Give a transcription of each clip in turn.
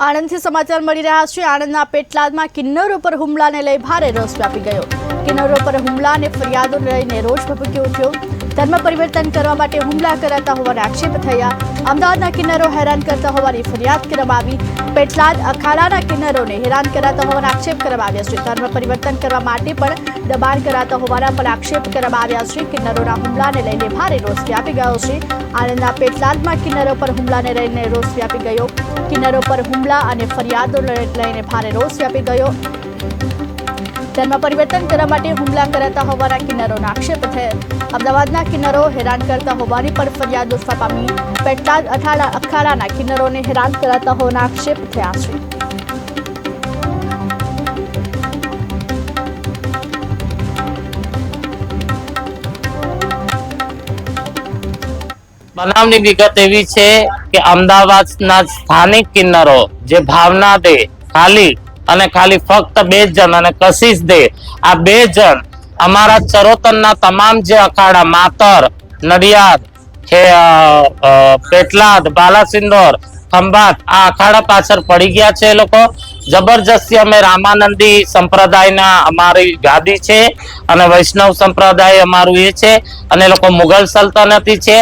આણંદથી સમાચાર મળી રહ્યા છે. આણંદના પેટલાદમાં કિન્નરો પર હુમલાને લઈ ભારે રોષ વ્યાપી ગયો. કિન્નરો પર હુમલા અને ફરિયાદો લઈને રોષ ભભૂકી ઉઠ્યો ધર્મ પરિવર્તન કરવા માટે હુમલા કરાતા હોવાના આક્ષેપ થયા. અમદાવાદના કિન્નરો હેરાન કરતા હોવાની ફરિયાદ કરવામાં આવી. પેટલાદ, અખાડાના કિન્નરોને હેરાન કરાતા હોવાના આક્ષેપ કરવામાં આવ્યા છે. ધર્મ પરિવર્તન કરવા માટે પણ દબાણ કરાતા હોવાના પણ આક્ષેપ કરવામાં આવ્યા છે. કિન્નરોના હુમલાને લઈને ભારે રોષ વ્યાપી ગયો છે. આણંદના પેટલાદમાં કિન્નરો પર હુમલાને લઈને રોષ વ્યાપી ગયો. કિન્નરો પર હુમલા અને ફરિયાદો લઈને ભારે રોષ વ્યાપી ગયો. ધર્મ પરિવર્તન કરવા માટે હુમલા કરાતા હોવાના કિન્નરોના આક્ષેપ થયા અમદાવાદના કિન્નરો હેરાન કરતા હોવાની પણ ફરિયાદ ઉઠવા પામી. પેટલાદ અખાડા અખાડાના કિન્નરોને હેરાન કરાતા હોવાના આક્ષેપ થયા છે. બનાવની વિગત એવી છે કે અમદાવાદના સ્થાનિક કિન્નરો જે ભાવના દે, ખાલી અને ખાલી ફક્ત બે જણ અને કશિશ દે. આ બે જણ અમારા ચરોતરના તમામ જે અખાડા, માતર, નડિયાદ પેટલાદ, બાલાસિંદોર, ખંભાત, આ અખાડા પાછળ પડી ગયા છે એ લોકો. જબરજસ્તી અમે રામાનંદી સંપ્રદાયના અમારી ગાદી છે અને વૈષ્ણવ સંપ્રદાય અમારું એ છે અને લોકો મુઘલ સલ્તનતી છે.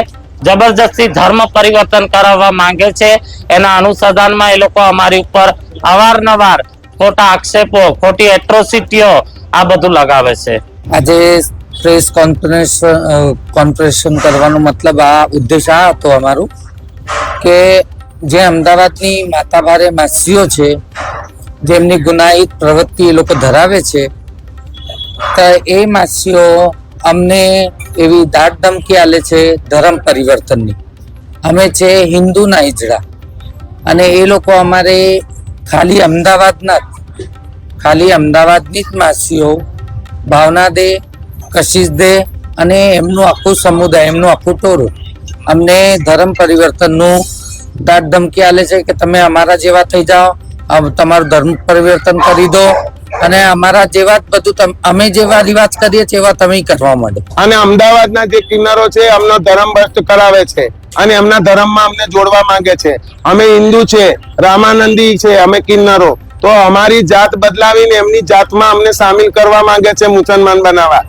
જબરજસ્તી ધર્મ પરિવર્તન કરાવવા માંગે છે. એના અનુસંધાનમાં એ લોકો અમારી ઉપર અવારનવાર ખોટા આક્ષેપો, ખોટી એટ્રોસિટીઓ આ બધું લગાવે છે. આજે પ્રેસ કોન્ફરન્સ કોન્ફરન્સન કરવાનો મતલબ આ ઉદ્દેશ આ હતો અમારું કે જે અમદાવાદની માતાભારે માસીઓ છે, જેમની ગુનાહિત પ્રવૃત્તિ એ લોકો ધરાવે છે, તો એ માસીઓ અમને એવી દાટ ધમકી આલે છે ધર્મ પરિવર્તનની. અમે છે હિન્દુના ઈજડા અને એ લોકો અમારે ખાલી અમદાવાદના જ. ખાલી અમદાવાદની જ માસીઓ ભાવના દે કશિશ દે અને એમનું આખું સમુદાય, એમનું આખું ટોરું અમને ધર્મ પરિવર્તનનું દાટ ધમકી આલે છે કે તમે અમારા જેવા થઈ જાઓ તમારું ધર્મ પરિવર્તન કરી દો અને અમારા જેવા જ બધું અમે જેવા રિવાજ કરીએ છીએ એવા તમે કરવા માંડો. અને અમદાવાદના જે કિન્નરો છે, અમનો ધર્મ ભ્રષ્ટ કરાવે છે. અને એમના ધર્મમાં અમને જોડવા માંગે છે. અમે હિન્દુ છે, રામાનંદી છે, અમે કિન્નરો. તો અમારી જાત બદલાવીને એમની જાતમાં અમને સામેલ કરવા માંગે છે મુસલમાન બનાવવા.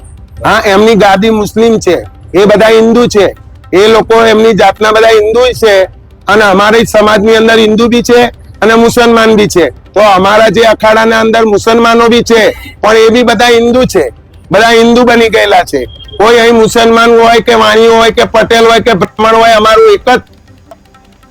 હા, એમની ગાદી મુસ્લિમ છે, એ બધા હિન્દુ છે. એ લોકો એમની જાતના બધા હિન્દુ છે અને અમારી સમાજની અંદર હિન્દુ બી છે અને મુસલમાન બી છે. તો અમારા જે અખાડાના અંદર મુસલમાનો બી છે, પણ એ બી બધા હિન્દુ છે. બધા હિન્દુ બની ગયેલા છે. કોઈ અહીં મુસલમાન હોય કે વાણી હોય કે પટેલ હોય કે બ્રાહ્મણ હોય, અમારું એક જ